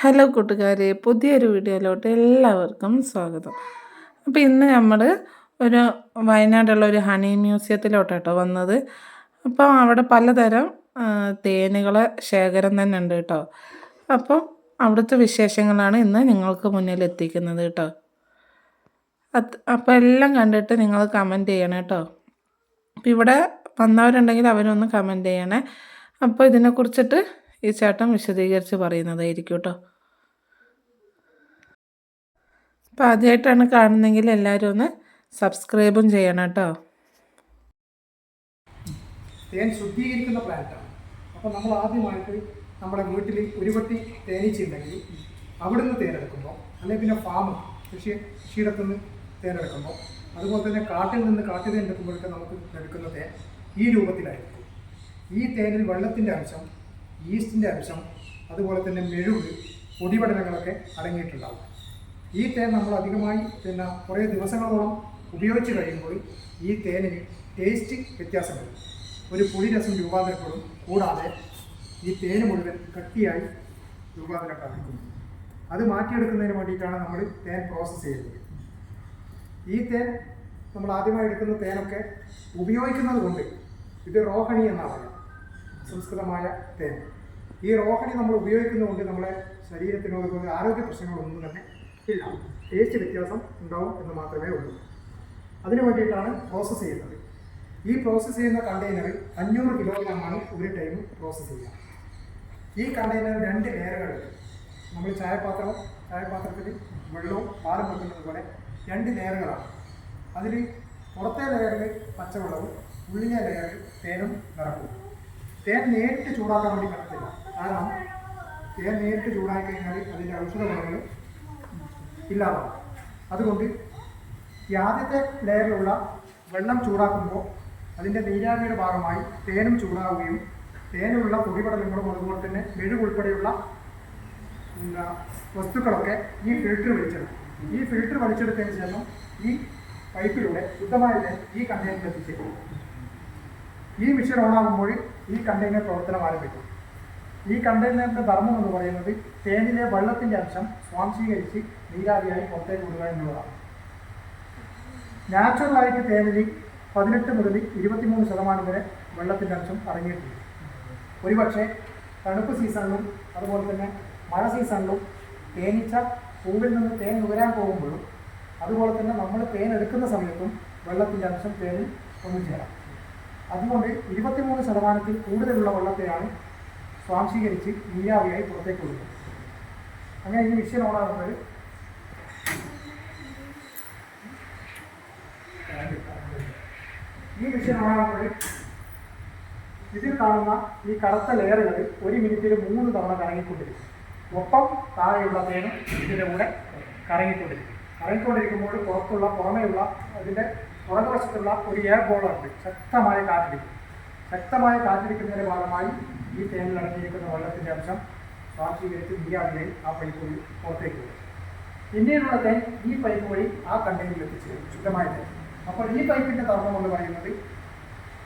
Hello കൂട്ടുകാരെ പുതിയൊരു വീഡിയോയിലോട്ട് എല്ലാവർക്കും സ്വാഗതം. അപ്പോൾ ഇന്ന് നമ്മൾ ഒരു വയനാടുള്ള ഒരു ഹണി മ്യൂസിയത്തിലോട്ടോ വന്നത്. അപ്പോൾ അവിടെ പലതരം തേനുകളെ ശേഖരം തന്നെ ഉണ്ട് കേട്ടോ. അപ്പോൾ അവിടുത്തെ വിശേഷങ്ങളാണ് ഇന്ന് നിങ്ങൾക്ക് മുന്നിൽ എത്തിക്കുന്നത് കേട്ടോ. അപ്പോൾ എല്ലാം കണ്ടിട്ട് നിങ്ങൾ കമന്റ് ചെയ്യണം കേട്ടോ. അപ്പോൾ ഇവിടെ വന്നവരുണ്ടെങ്കിൽ അവരൊന്ന് കമന്റ് ചെയ്യണേ. അപ്പോൾ ഇതിനെക്കുറിച്ചിട്ട് ഈ ചേട്ടൻ വിശദീകരിച്ച് പറയുന്നതായിരിക്കും കേട്ടോ അപ്പോൾ ആദ്യമായിട്ടാണ് കാണുന്നതെങ്കിൽ എല്ലാവരും ഒന്ന് സബ്സ്ക്രൈബും ചെയ്യണം കേട്ടോ. തേൻ ശുദ്ധീകരിക്കുന്ന പ്ലാന്റാണ് അപ്പോൾ നമ്മൾ ആദ്യമായിട്ട് നമ്മുടെ വീട്ടിൽ ഒരു വട്ടി തേനീച്ചയുണ്ടെങ്കിൽ അവിടുന്ന് തേനെടുക്കുമ്പോൾ അല്ലെങ്കിൽ പിന്നെ ഫാം കൃഷി കൃഷിയിടത്തു നിന്ന് തേനെടുക്കുമ്പോൾ അതുപോലെ തന്നെ കാട്ടിൽ നിന്ന് കാട്ടിൽ തേൻ എടുക്കുമ്പോഴൊക്കെ നമുക്ക് എടുക്കുന്ന തേൻ ഈ രൂപത്തിലായിരിക്കും. ഈ തേനിൽ വെള്ളത്തിന്റെ അംശം ഈസ്റ്റിന്റെ അംശം അതുപോലെ തന്നെ മെഴുക് പൊടിപടലങ്ങളൊക്കെ അടങ്ങിയിട്ടുണ്ടാകും ഈ തേൻ നമ്മൾ അധികമായി പിന്നെ കുറേ ദിവസങ്ങളോളം ഉപയോഗിച്ച് കഴിയുമ്പോൾ ഈ തേനിന് ടേസ്റ്റ് വ്യത്യാസം വരും ഒരു പുളി രസം രൂപാന്തരപ്പെടും. കൂടാതെ ഈ തേന് മുഴുവൻ കട്ടിയായി രൂപാന്തരം പ്രാപിക്കുന്നു അത് മാറ്റിയെടുക്കുന്നതിന് വേണ്ടിയിട്ടാണ് നമ്മൾ തേൻ പ്രോസസ്സ് ചെയ്യുന്നത്. ഈ തേൻ നമ്മൾ ആദ്യമായി എടുക്കുന്ന തേനൊക്കെ ഉപയോഗിക്കുന്നത് കൊണ്ട് ഇത് റോഹണി എന്നാണ് പറയുക സംസ്കൃതമായ തേൻ. ഈ റോഹണി നമ്മൾ ഉപയോഗിക്കുന്നതുകൊണ്ട് നമ്മുടെ ശരീരത്തിനോ അതുപോലെ ആരോഗ്യ പ്രശ്നങ്ങളൊന്നും തന്നെ ഇല്ല. ടേസ്റ്റ് വ്യത്യാസം ഉണ്ടാവും എന്ന് മാത്രമേ ഉള്ളൂ. അതിനു വേണ്ടിയിട്ടാണ് പ്രോസസ്സ് ചെയ്യുന്നത്. ഈ പ്രോസസ്സ് ചെയ്യുന്ന കണ്ടെയ്നറിൽ അഞ്ഞൂറ് കിലോഗ്രാമാണ് ഒരു ടൈം പ്രോസസ്സ് ചെയ്യുക. ഈ കണ്ടെയ്നർ രണ്ട് ലെയറുകളുണ്ട് നമ്മൾ ചായപാത്രം ചായപാത്രത്തിൽ വെള്ളവും പാലും വെക്കുന്നത് പോലെ രണ്ട് ലെയറുകളാണ്. അതിൽ പുറത്തെ ലെയറിൽ പച്ചവെള്ളവും ഉള്ളിലെ ലെയറിൽ തേനും നിറക്കും. തേൻ നേരിട്ട് ചൂടാക്കാൻ വേണ്ടി പറ്റത്തില്ല കാരണം തേൻ നേരിട്ട് ചൂടാക്കി കഴിഞ്ഞാൽ അതിന്റെ ഔഷധ ഗുണങ്ങൾ ഇല്ലാതാവും. അതുകൊണ്ട് ഈ ആദ്യത്തെ ലെയറിലുള്ള വെള്ളം ചൂടാക്കുമ്പോൾ അതിന്റെ നീരാവിയുടെ ഭാഗമായി തേനും ചൂടാവുകയും തേനുള്ള പൊടിപടലങ്ങളും അതുപോലെ തന്നെ മെഴുക് ഉൾപ്പെടെയുള്ള വസ്തുക്കളൊക്കെ ഈ ഫിൽറ്റർ വലിച്ചെടുക്കും. ഈ ഫിൽറ്റർ വലിച്ചെടുത്തതിന് ശേഷം ഈ പൈപ്പിലൂടെ ശുദ്ധമായ ഈ കണ്ടെയ്നറിൽ എത്തിച്ചേരും ഈ മിഷൻ ഓണാകുമ്പോൾ ഈ കണ്ടെയ്നർ പ്രവർത്തനം ആരംഭിക്കും ഈ കണ്ടെയ്നറിന്റെ ധർമ്മം എന്ന് പറയുന്നത് തേനിലെ വെള്ളത്തിന്റെ അംശം സ്വാംശീകരിച്ച് നീരാവിയായി പുറത്തേക്ക് വിടുക എന്നുള്ളതാണ്. നാച്ചുറലായിട്ട് തേനിൽ പതിനെട്ട് മുതൽ ഇരുപത്തിമൂന്ന് ശതമാനം വരെ വെള്ളത്തിന്റെ അംശം അടങ്ങിയിട്ടുണ്ട്. ഒരുപക്ഷെ തണുപ്പ് സീസണിലും അതുപോലെ തന്നെ മഴ സീസണിലും തേനീച്ച പൂവിൽ നിന്ന് തേൻ നുകരാൻ പോകുമ്പോഴും അതുപോലെ തന്നെ നമ്മൾ തേൻ എടുക്കുന്ന സമയത്തും വെള്ളത്തിന്റെ അംശം തേനിൽ ഒന്നുചേരാം അതുകൊണ്ട് ഇരുപത്തിമൂന്ന് ശതമാനത്തിൽ കൂടുതലുള്ള വെള്ളത്തെയാണ് സ്വാംശീകരിച്ച് നീരാവിയായി പുറത്തേക്ക് കൊടുക്കുന്നത്. അങ്ങനെ ഈ മിഷ്യൻ ഓണാകുന്നത് ഈ മിഷ്യൻ ഓണാകുന്നത് ഇതിൽ കാണുന്ന ഈ കറുത്ത ലെയറുകൾ ഒരു മിനിറ്റിൽ മൂന്ന് തവണ കറങ്ങിക്കൊണ്ടിരിക്കും. ഒപ്പം താഴെയുള്ള തേനും ഇതിന്റെ കൂടെ കറങ്ങിക്കൊണ്ടിരിക്കും. കറങ്ങിക്കൊണ്ടിരിക്കുമ്പോൾ പുറത്തുള്ള പുറമേയുള്ള അതിന്റെ പുറകുവശത്തുള്ള ഒരു എയർ ബോളുണ്ട് ശക്തമായ കാറ്റടിക്കും ശക്തമായ കാറ്റടിക്കുന്നതിന്റെ ഭാഗമായി ഈ തേനിൽ അടങ്ങിയിരിക്കുന്ന വെള്ളത്തിന്റെ അംശം സ്വാംശീകരിച്ച് നീരാവിയായി ആ പൈപ്പ് വഴി പുറത്തേക്ക് വരും പിന്നീടുള്ള തേൻ ഈ പൈപ്പ് വഴി ആ കണ്ടെയ്നറിൽ എത്തിച്ചേരും ശുദ്ധമായ തേൻ. അപ്പോൾ ഈ പൈപ്പിന്റെ ധർമ്മം എന്ന് പറയുന്നത്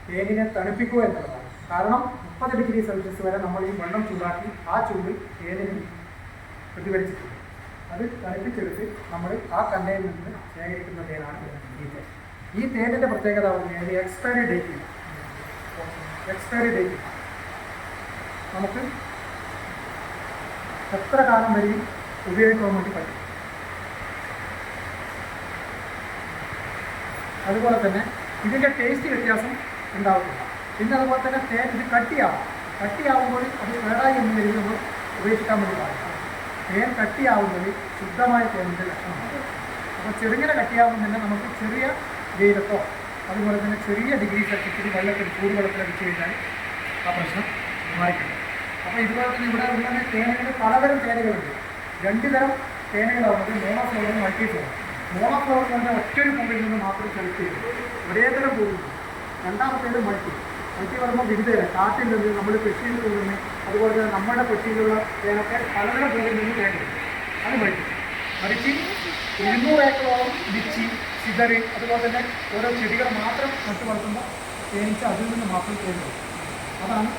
തേനിനെ തണുപ്പിക്കുക എന്നുള്ളതാണ്. കാരണം മുപ്പത് ഡിഗ്രി സെൽഷ്യസ് വരെ നമ്മൾ ഈ വെള്ളം ചൂടാക്കി ആ ചൂടിൽ തേനിന് പ്രതിഫലിച്ചിട്ടുണ്ട്. അത് തണുപ്പിച്ചെടുത്ത് നമ്മൾ ആ കണ്ടെയ്നറിൽ നിന്ന് ശേഖരിക്കുന്ന തേനാണ് ഈ തേൻ. ഈ തേനിന്റെ പ്രത്യേകത പറഞ്ഞാൽ എക്സ്പയറി ഡേറ്റ് എക്സ്പയറി ഡേറ്റ് നമുക്ക് എത്ര കാലം വരെയും ഉപയോഗിക്കാൻ വേണ്ടി പറ്റും? അതുപോലെ തന്നെ ഇതിന്റെ ടേസ്റ്റ് വ്യത്യാസം ഉണ്ടാവത്തില്ല പിന്നെ അതുപോലെ തന്നെ തേൻ ഇത് കട്ടിയാവും കട്ടിയാവുമ്പോൾ അത് കേടായി എന്ന് രീതിയിൽ നമ്മൾ ഉപേക്ഷിക്കാൻ വേണ്ടി പാടില്ല. തേൻ കട്ടിയാവുന്നത് ശുദ്ധമായ തേനിന്റെ ലക്ഷണമാണ്. അപ്പോൾ ചെറുങ്ങനെ കട്ടിയാവുമ്പോൾ തന്നെ നമുക്ക് ചെറിയ വെയിലത്തോ അതുപോലെ തന്നെ ചെറിയ ഡിഗ്രി സെൽഷ്യസിൽ വെള്ളത്തിൽ ചൂടുവെള്ളത്തിൽ അടിച്ചു കഴിഞ്ഞാൽ ആ പ്രശ്നം മാറിക്കിട്ടും. അപ്പോൾ ഇതുപോലെ തന്നെ ഇവിടെ ഉള്ള തേനയുടെ പലതരം തേനകളുണ്ട്. രണ്ട് തരം തേനുകളാവുന്നത് മോണോഫ്ലോറും മൾട്ടി ഫ്ലോറും മോണോഫ്ലോർ എന്ന് പറഞ്ഞാൽ ഒറ്റൊരു പൂവിൽ നിന്ന് മാത്രം സെലക്ട് ചെയ്യും ഒരേ തരം പൂവിൽ നിന്ന് രണ്ടാമത്തേത് മൾട്ടി. മൾട്ടി പറയുമ്പോൾ വിവിധ കാട്ടിൽ നിന്ന് നമ്മൾ കൃഷിയിൽ നിന്ന് അതുപോലെ തന്നെ നമ്മുടെ കൃഷിയിലുള്ള തേനൊക്കെ പലതരം പൂവിൽ നിന്ന് തേനെടുക്കും അത് മൾട്ടി. മറിച്ച് ഇരുന്നൂറ് ഏക്കറോളം ലിച്ചി സിതറ് അതുപോലെ തന്നെ ഓരോ ചെടികൾ മാത്രം നട്ടു വളർത്തുമ്പോൾ തേനീച്ച അതിൽ നിന്ന് മാത്രം തേനെടുക്കും അതാണ്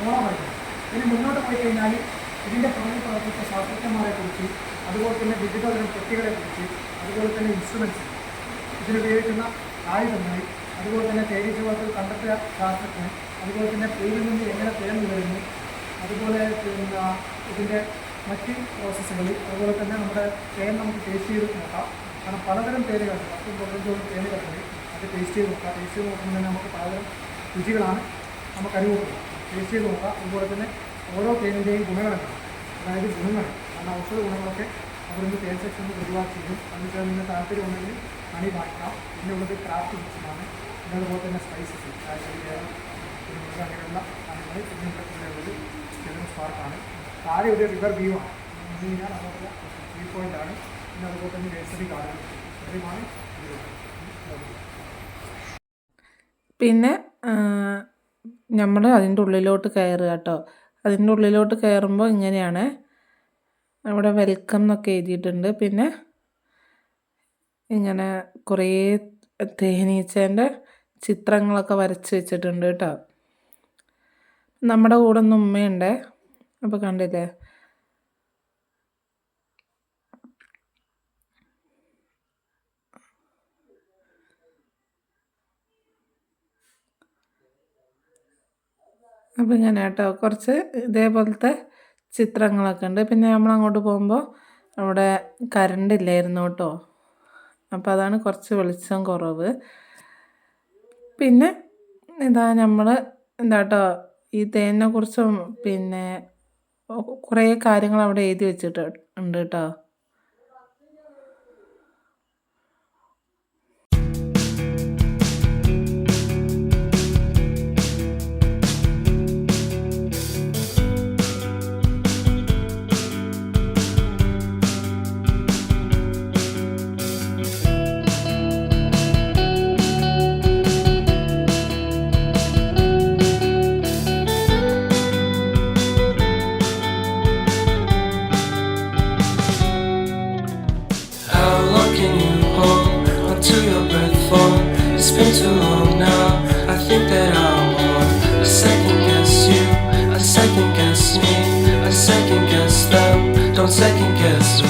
ഓണമായിട്ട് ഇനി മുന്നോട്ട് പോയി കഴിഞ്ഞാൽ ഇതിന്റെ പുറകിൽ പ്രവർത്തിച്ച ശാസ്ത്രജ്ഞന്മാരെ കുറിച്ച് അതുപോലെ തന്നെ വിവിധ തരം കുറിച്ച് അതുപോലെ തന്നെ ഇൻസ്ട്രുമെന്റ്സ് ഇതിലുപയോഗിക്കുന്ന ആയുധങ്ങൾ അതുപോലെ തന്നെ തേനീച്ച വളർത്തൽ കണ്ടെത്തിയ ശാസ്ത്രജ്ഞൻ അതുപോലെ തന്നെ പേരിൽ നിന്ന് എങ്ങനെ തേൻ വരുന്നു അതുപോലെ പിന്നെ ഇതിന്റെ മറ്റ് പ്രോസസ്സുകൾ അതുപോലെ തന്നെ നമ്മുടെ തേൻ നമുക്ക് ടേസ്റ്റ് ചെയ്ത് നോക്കാം. കാരണം പലതരം പേരുകൾ പത്തും പതിനഞ്ചോളം തേനുകളുണ്ട് അത് ടേസ്റ്റ് ചെയ്ത് നോക്കുക ടേസ്റ്റ് ചെയ്ത് നോക്കുമ്പോൾ തന്നെ നമുക്ക് പലതരം രുചികളാണ് നമുക്ക് അനുഭവപ്പെടുക ടേസ്റ്റ് ചെയ്ത് നോക്കുക അതുപോലെ തന്നെ ഓരോ തേനിന്റെയും ഗുണങ്ങളൊക്കെ അതായത് ഗുണങ്ങൾ. കാരണം ഔഷധ ഗുണങ്ങളൊക്കെ അവിടുന്ന് തേൻ സെക്ഷൻ ഒഴിവാക്കി ചെയ്യും അതിന് താല്പര്യം താല്പര്യമുണ്ടെങ്കിൽ മണി വാങ്ങിക്കാം. പിന്നെ ഉള്ളത് ക്രാഫ്റ്റ് മിക്സിലാണ് പിന്നെ അതുപോലെ തന്നെ സ്പൈസസ് അതായത് കുരുമുളക് അങ്ങനെയുള്ള കാര്യങ്ങൾ പിന്നെ ഇവിടെ ഉള്ളത് ചിൽഡ്രൻസ് പാർക്കാണ് താഴെ ഒരു റിവർ വ്യൂ ആണ്. കഴിഞ്ഞാൽ അതുപോലെ വ്യൂ പോയിന്റ് ആണ്. പിന്നെ പിന്നെ നമ്മൾ അതിന്റെ ഉള്ളിലോട്ട് കയറുക കേട്ടോ. അതിന്റെ ഉള്ളിലോട്ട് കയറുമ്പോൾ ഇങ്ങനെയാണ്. അവിടെ വെൽക്കം എന്നൊക്കെ എഴുതിയിട്ടുണ്ട്. പിന്നെ ഇങ്ങനെ കുറേ തേനീച്ചേന്റെ ചിത്രങ്ങളൊക്കെ വരച്ച് വെച്ചിട്ടുണ്ട് കേട്ടോ. നമ്മുടെ കൂടെ ഒന്ന് ഉമ്മയുണ്ട്. അപ്പോൾ കണ്ടില്ലേ? അപ്പോൾ ഇങ്ങനെ കേട്ടോ. കുറച്ച് ഇതേപോലത്തെ ചിത്രങ്ങളൊക്കെ ഉണ്ട്. പിന്നെ നമ്മൾ അങ്ങോട്ട് പോകുമ്പോൾ അവിടെ കറണ്ട് ഇല്ലായിരുന്നു കേട്ടോ. അപ്പോൾ അതാണ് കുറച്ച് വെളിച്ചം കുറവ്. പിന്നെ ഇതാ നമ്മൾ എന്താ കേട്ടോ ഈ തേനിനെ കുറിച്ചും പിന്നെ കുറേ കാര്യങ്ങൾ അവിടെ എഴുതി വെച്ചിട്ട് ഉണ്ട് കേട്ടോ. Don't second guess me.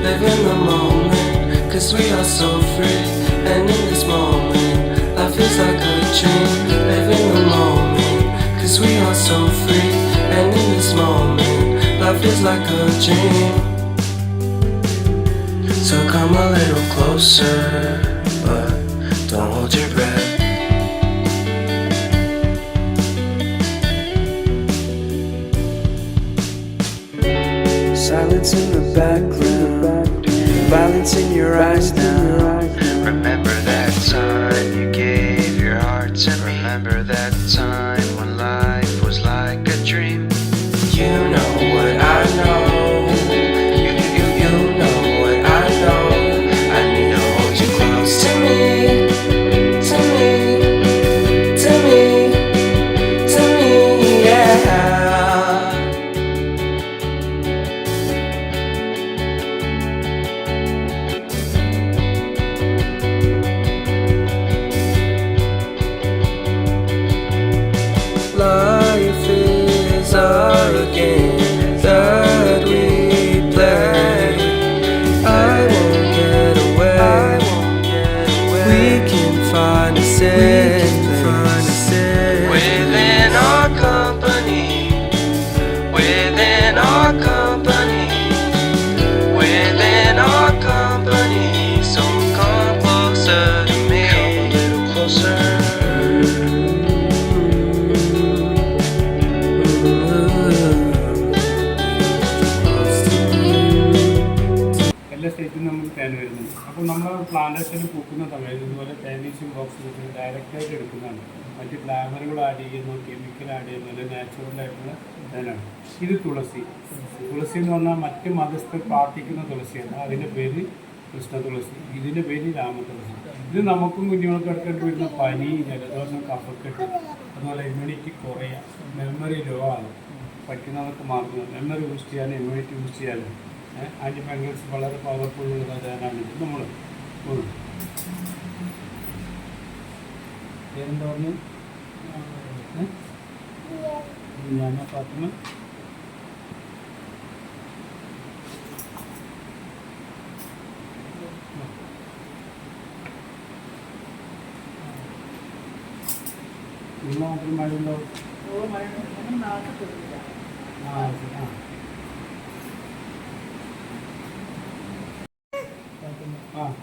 Live in the moment, cause we are so free. And in this moment, life is like a dream. Live in the moment, cause we are so free. And in this moment, life is like a dream. So come a little closer, in your eyes now. again. പ്ലാന്റേഷനിൽ പൂക്കുന്ന സമയത്ത് ഇതുപോലെ തേനീച്ചും box ഡയറക്റ്റായിട്ട് എടുക്കുന്നതാണ്. മറ്റ് ഗ്ലാമറുകൾ add ചെയ്യുന്നു chemical add ചെയ്യുന്നു അല്ലെങ്കിൽ നാച്ചുറൽ ആയിട്ടുള്ള തേനാണ് ഇത് തുളസി. തുളസി എന്ന് പറഞ്ഞാൽ മറ്റ് മതസ്ഥർ പ്രാർത്ഥിക്കുന്ന തുളസിയാണ്. അതിന്റെ പേര് കൃഷ്ണ തുളസി. ഇതിന്റെ പേര് രാമതുളസി ഇത് നമുക്കും കുഞ്ഞുങ്ങൾക്ക് എടുക്കേണ്ടി വരുന്ന പനി ജലദോഷം കഫക്കെട്ട് അതുപോലെ ഇമ്മ്യൂണിറ്റി കുറയുക മെമ്മറി ലോ ആണ് പറ്റുന്നവർക്ക് മാറുന്നത് മെമ്മറി ബൂസ്റ്റ് ചെയ്യാനും ഇമ്മ്യൂണിറ്റി ബൂസ്റ്റ് ചെയ്യാനും ആന്റി ഫംഗൽസ് വളരെ പവർഫുൾ ഉള്ളതാണ് നമ്മൾ പേരെന്താ പറഞ്ഞു? ഞാൻ ഫാത്തിമ. നിങ്ങൾ മാത്രം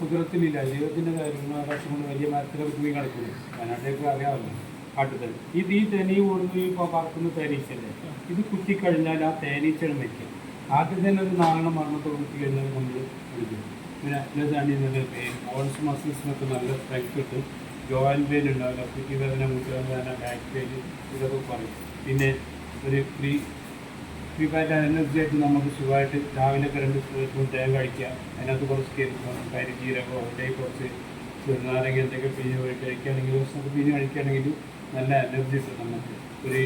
കുതിരത്തിലില്ല ജീവിതത്തിന്റെ കാര്യങ്ങൾ ആകാശം കൊണ്ട് വലിയ മരത്തിലൊക്കെ തൂങ്ങി കിടക്കുന്നു. വയനാട്ടിലേക്ക് അറിയാമല്ലോ. കാട്ടുതൽ. ഇത് ഈ തേനി ഓടുന്നു ഇപ്പോൾ പറക്കുന്ന തേനീച്ചല്ലേ ഇത് കുത്തിക്കഴിഞ്ഞാൽ ആ തേനീച്ചകൾ മരിക്കും. ആദ്യം തന്നെ ഒരു നാരണം മരണത്തെ കുത്തി കഴിഞ്ഞാൽ നമ്മൾ വിളിക്കും പിന്നെ പെയിൻ ബോൺസ് മസിൽസിനൊക്കെ നല്ല സ്ട്രെങ്ത് കിട്ടും. ജോയിൻ പെയിൻ ഉണ്ടാവില്ല. കുറ്റി വേദന മുട്ടുവേദന ബാക്ക് പെയിൻ ഇതൊക്കെ പറയും പിന്നെ ഒരു ഫ്രീ ഫ്രീഫായിട്ട് എനർജി ആയിട്ട് നമുക്ക് സുഖമായിട്ട് രാവിലെ രണ്ട് സ്പൂൺ തേങ്ങ കഴിക്കുക അതിനകത്ത് കുറച്ച് കേൾക്കും കരി ജീരകമോ അല്ലെങ്കിൽ കുറച്ച് ചെറുനാരങ്ങ എന്തൊക്കെ പിഴിഞ്ഞ് കഴിക്കുകയാണെങ്കിൽ ദിവസമൊക്കെ പിഴിഞ്ഞ് കഴിക്കുകയാണെങ്കിൽ നല്ല എനർജി ഉണ്ട് നമുക്ക്. ഒരു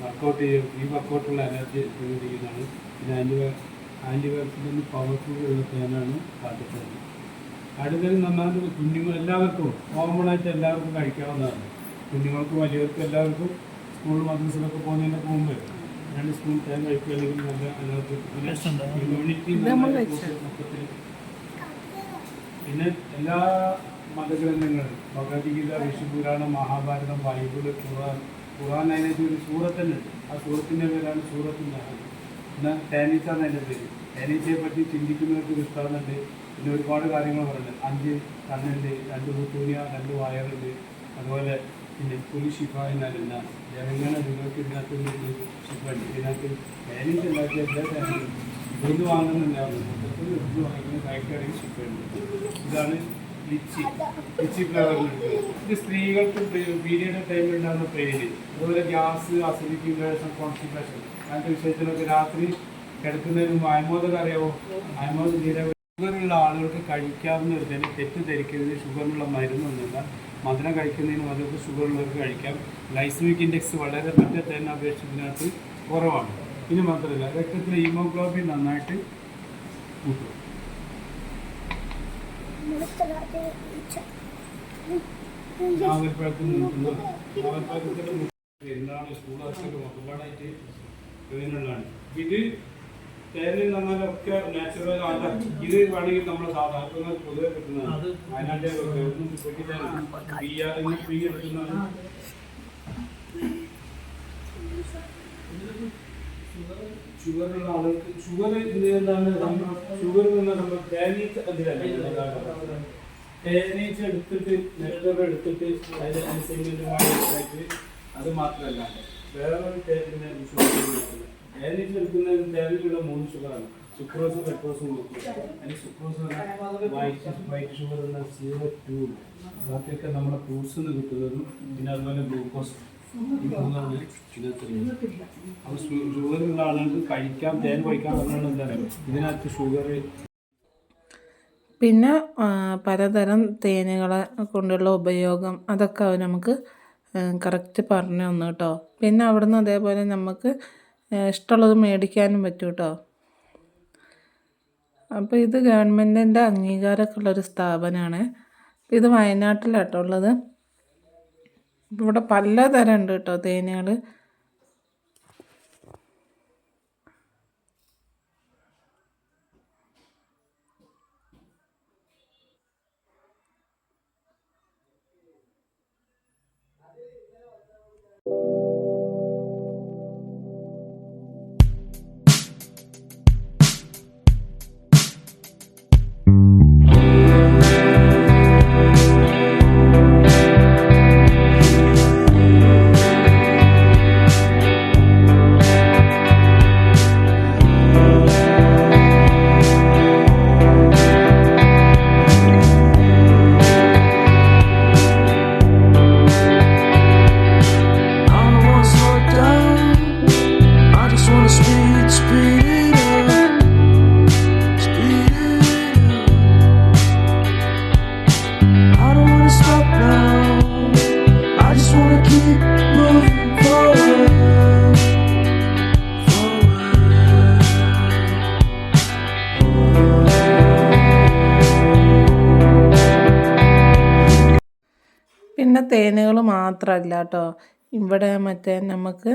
വർക്കൗട്ട് ചെയ്യും ഈ വർക്കൗട്ടുള്ള എനർജി ചെയ്യുന്നതാണ് പിന്നെ ആന്റി ആന്റിബയോട്ടിക്കിന് പവർഫുൾ ഉള്ള തേനാണ് കാട്ടുന്നത് അടുത്തത് നന്നായിട്ട് കുഞ്ഞുങ്ങൾ എല്ലാവർക്കും കോമണായിട്ട് എല്ലാവർക്കും കഴിക്കാവുന്നതാണ്. കുഞ്ഞുങ്ങൾക്കും വലിയവർക്കും എല്ലാവർക്കും സ്കൂൾ മദ്രസിലൊക്കെ പോകുന്നതിന്റെ മുമ്പ് രണ്ട് സ്പൂൺ തേൻ കഴിക്കുകയാണെങ്കിൽ നല്ല ഇമ്മ്യൂണിറ്റി മൊത്തത്തിൽ പിന്നെ എല്ലാ മതഗ്രന്ഥങ്ങളും ഭഗവത്ഗീത വിഷുപുരാണം മഹാഭാരതം ബൈബിൾ ഖുറാൻ ഖുറാൻ അതിനകത്ത് ഒരു സൂറത്തുണ്ട്. ആ സൂറത്തിന്റെ പേരാണ് സൂറത്തിന്റെ എന്നാൽ തേനീച്ച എന്നതിന്റെ പേര്. തേനീച്ചയെ പറ്റി ചിന്തിക്കുന്നവർക്ക് ഇഷ്ടമാകുന്നുണ്ട് പിന്നെ ഒരുപാട് കാര്യങ്ങൾ പറയുന്നുണ്ട്. അഞ്ച് കണ്ണുണ്ട് രണ്ട് കൂത്തൂനിയ രണ്ട് വയറുണ്ട്. അതുപോലെ പിന്നെ പുലി ശിഫ എന്നല്ല ജനങ്ങളെ നിങ്ങൾക്ക് ഇതിനകത്ത് ഒരു ശിഫ ഉണ്ട്. ഇതിനകത്ത് തേനീച്ച ഉണ്ടാക്കിയ എല്ലാ കാര്യങ്ങളും ഇവിടുന്ന് വാങ്ങുന്നുണ്ടാവുന്നു ഇവിടുന്ന് വാങ്ങിക്കുന്ന ഇതാണ് ലിച്ചി. ലിച്ചി ഫ്ലവറിലുണ്ട് ഇത് സ്ത്രീകൾക്ക് പീരിയഡ് ടൈമിൽ ഉണ്ടാകുന്ന പെയിന് അതുപോലെ ഗ്യാസ് അസിഡിറ്റി കോൺസ്റ്റിപ്പേഷൻ അങ്ങനത്തെ വിഷയത്തിലൊക്കെ രാത്രി കിടക്കുന്നതിന് മുമ്പ് അയമോദകം അറിയാവോ? അയമോദ ഷുഗറുള്ള ആളുകൾക്ക് കഴിക്കാവുന്ന ഒരു തന്നെ തെറ്റിദ്ധരിക്കുന്നതിന് ഷുഗറിനുള്ള മരുന്നൊന്നുമില്ല. മധുരം കഴിക്കുന്നതിന് അതൊക്കെ ഷുഗറുള്ളവർക്ക് കഴിക്കാം. ലൈസ്മിക് ഇൻഡെക്സ് വളരെ മറ്റേ തന്നെ അപേക്ഷിച്ചതിനകത്ത് കുറവാണ്. ഇനി മാത്രമല്ല രക്തത്തിലെ ഹീമോഗ്ലോബിൻ നന്നായിട്ട് കൂട്ടും. എന്താണ് സ്കൂൾ ഒരുപാടായിട്ട് ഇതിനുള്ളതാണ് ഇത് തേനിൽ നന്നാലൊക്കെ നാച്ചുറൽ ആണ് ഇത് വേണമെങ്കിൽ നമ്മൾ സാധാരണ പൊതുവെ കിട്ടുന്നത് എടുക്കുന്നതാണ് ഷുഗറുള്ള ആളുകൾക്ക് ഷുഗർ എന്താണ്? ഷുഗർ നിന്ന് നമ്മൾ തേനീച്ച അതിലല്ല തേനീച്ച എടുത്തിട്ട് നെല്ലറ എടുത്തിട്ട് അതിൽ അനുസരിച്ചിട്ട് അത് മാത്രമല്ല. വേറൊരു തേനിനെ തേനീച്ച എടുക്കുന്നതിന് തേനിലുള്ള മൂന്ന് ഷുഗറാണ് സുക്രോസും പെട്രോസും കൊടുക്കും അതിന് സുക്രോസ് വൈറ്റ് വൈറ്റ് ഷുഗർ എന്ന സീറോ ടു ബാക്കിയൊക്കെ നമ്മുടെ ഫ്രൂട്ട്സ് നിന്ന് കിട്ടുന്നതും പിന്നെ അതുപോലെ ഗ്ലൂക്കോസ് മൂന്നാണ് ഇതിനകത്ത് അപ്പോൾ ഷുഗറുള്ള ആളുകൾക്ക് കഴിക്കാം തേൻ കഴിക്കാൻ പറഞ്ഞാൽ എന്താണ്? ഇതിനകത്ത് ഷുഗർ പിന്നെ പലതരം തേനുകളെ കൊണ്ടുള്ള ഉപയോഗം അതൊക്കെ അവർ നമുക്ക് കറക്റ്റ് പറഞ്ഞു തന്നു കേട്ടോ. പിന്നെ അവിടുന്ന് അതേപോലെ നമുക്ക് ഇഷ്ടമുള്ളത് മേടിക്കാനും പറ്റും കേട്ടോ അപ്പോൾ ഇത് ഗവൺമെന്റിന്റെ അംഗീകാരമൊക്കെ ഉള്ളൊരു സ്ഥാപനമാണ് ഇത് വയനാട്ടിലാട്ടോ ഉള്ളത്. ഇവിടെ പലതരം ഉണ്ട് കേട്ടോ തേനുകൾ മാത്രമല്ല കേട്ടോ ഇവിടെ മറ്റേ നമുക്ക്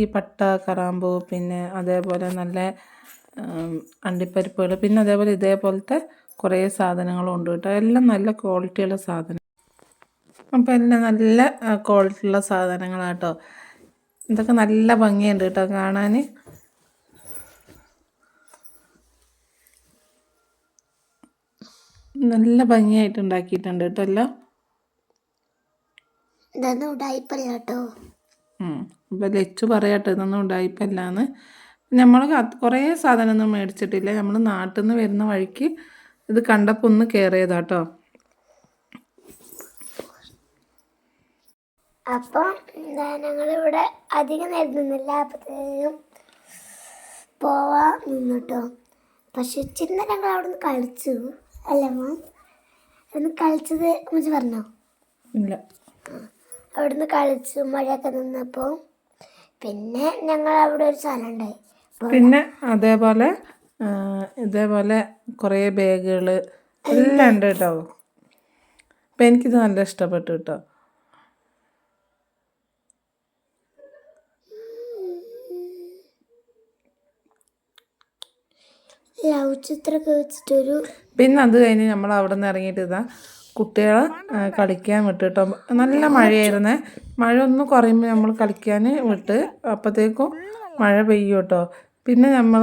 ഈ പട്ട കറാമ്പൂ പിന്നെ അതേപോലെ നല്ല അണ്ടിപ്പരിപ്പുകൾ പിന്നെ അതേപോലെ ഇതേപോലത്തെ കുറേ സാധനങ്ങളും ഉണ്ട് കേട്ടോ. എല്ലാം നല്ല ക്വാളിറ്റിയുള്ള സാധനം. അപ്പോൾ എല്ലാം നല്ല ക്വാളിറ്റിയുള്ള സാധനങ്ങളാണ് സാധനങ്ങളാട്ടോ. ഇതൊക്കെ നല്ല ഭംഗിയുണ്ട് കേട്ടോ കാണാൻ നല്ല ഭംഗിയായിട്ട് ഉണ്ടാക്കിയിട്ടുണ്ട് കേട്ടോ എല്ലാം. ഇതൊന്നും ഉടായിപ്പല്ല കേട്ടോ അപ്പം ലച്ചു പറയട്ടെ ഇതൊന്നും ഉണ്ടായിപ്പല്ലാന്ന്. നമ്മൾ കുറേ സാധനമൊന്നും മേടിച്ചിട്ടില്ല. നമ്മൾ നാട്ടിൽ നിന്ന് വരുന്ന വഴിക്ക് ഇത് കണ്ടപ്പോൾ ഒന്ന് കയറിയതാട്ടോ അപ്പം ഞങ്ങളിവിടെ അധികം നേരം നിന്നില്ല അപ്പോഴത്തേക്കും പോവാൻ നിന്നിട്ടോ. പക്ഷെ ഇച്ചിരി ഞങ്ങൾ അവിടെ നിന്ന് കളിച്ചു. അല്ലേ അവിടെ നിന്ന് കളിച്ചത് അമ്മച്ചി പറഞ്ഞോ? ഇല്ല. അവിടെ നിന്ന് കളിച്ചു മഴയൊക്കെ നിന്നപ്പോൾ പിന്നെ ഞങ്ങൾ അവിടെ ഒരു സ്ഥലം ഉണ്ടായി. പിന്നെ അതേപോലെ ഇതേപോലെ കുറേ ബാഗുകൾ എല്ലാം ഉണ്ട് കേട്ടോ. അപ്പം എനിക്കിത് നല്ല ഇഷ്ടപ്പെട്ടു കേട്ടോ. ലവ് ചിത്രമൊക്കെ വെച്ചിട്ടൊരു പിന്നെ അത് കഴിഞ്ഞ് നമ്മൾ അവിടെ നിന്ന് ഇറങ്ങിയിട്ട് ഇതാ കുട്ടികളെ കളിക്കാൻ വിട്ടു കേട്ടോ നല്ല മഴയായിരുന്നേ. മഴ ഒന്ന് കുറയുമ്പോൾ നമ്മൾ കളിക്കാൻ വിട്ട് അപ്പോഴത്തേക്കും മഴ പെയ്യും കേട്ടോ പിന്നെ നമ്മൾ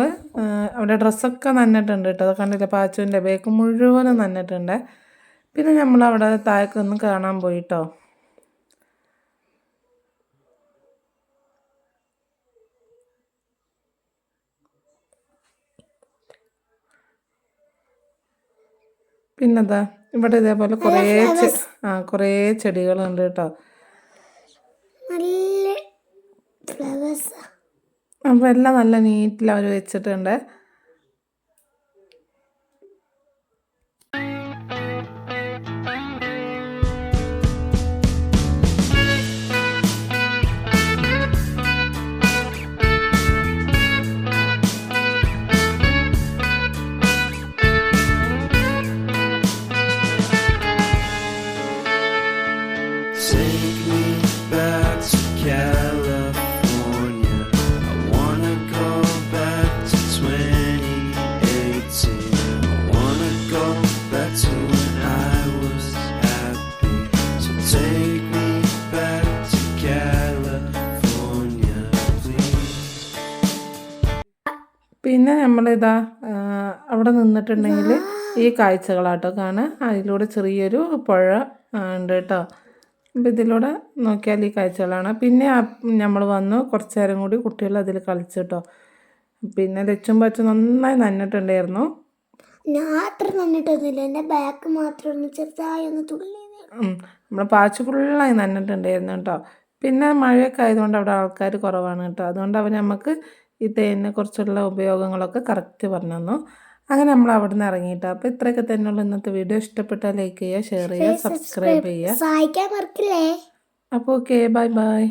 അവിടെ ഡ്രസ്സൊക്കെ നന്നിട്ടുണ്ട് കേട്ടോ. അത് കണ്ടില്ല പാച്ചുവിന്റെ ബേക്ക് മുഴുവനും നന്നിട്ടുണ്ട് പിന്നെ നമ്മൾ അവിടെ താഴേക്കൊന്ന് കാണാൻ പോയി കേട്ടോ പിന്നെന്താ? ഇവിടെ ഇതേപോലെ കുറേ ആ കുറേ ചെടികളുണ്ട് കേട്ടോ. അപ്പോൾ എല്ലാം നല്ല നീറ്റിൽ അവർ വെച്ചിട്ടുണ്ട്. നമ്മളിതാ അവിടെ നിന്നിട്ടുണ്ടെങ്കിൽ ഈ കാഴ്ചകളാട്ടോ കാണാൻ. അതിലൂടെ ചെറിയൊരു പുഴ ഉണ്ട് കേട്ടോ അപ്പം ഇതിലൂടെ നോക്കിയാൽ ഈ കാഴ്ചകളാണ്. പിന്നെ നമ്മൾ വന്നു കുറച്ച് നേരം കൂടി കുട്ടികൾ അതിൽ കളിച്ചു കേട്ടോ പിന്നെ ലച്ചും പച്ചും നന്നായി നന്നിട്ടുണ്ടായിരുന്നു ഞാൻ അത്ര നന്നിട്ടൊന്നുമില്ല എന്റെ ബാക്ക് മാത്രം ഒന്ന് ചെറുതായി ഒന്ന് തുള്ളി നമ്മൾ പാച്ച് ഫുള്ളായി നന്നിട്ടുണ്ടായിരുന്നു കേട്ടോ പിന്നെ മഴയൊക്കെ ആയതുകൊണ്ട് അവിടെ ആൾക്കാർ കുറവാണ് കേട്ടോ അതുകൊണ്ട് അവർ നമുക്ക് ഈ തേനിനെ കുറിച്ചുള്ള ഉപയോഗങ്ങളൊക്കെ കറക്റ്റ് പറഞ്ഞു തന്നു അങ്ങനെ നമ്മൾ അവിടെ നിന്ന് ഇറങ്ങിയിട്ടോ അപ്പോൾ ഇത്രയൊക്കെ തന്നെയുള്ള ഇന്നത്തെ വീഡിയോ ഇഷ്ടപ്പെട്ടാൽ ലൈക്ക് ചെയ്യുക ഷെയർ ചെയ്യുക സബ്സ്ക്രൈബ് ചെയ്യുക. സഹായിക്കാൻ മറക്കില്ലേ? അപ്പോൾ ഓക്കെ ബൈ ബൈ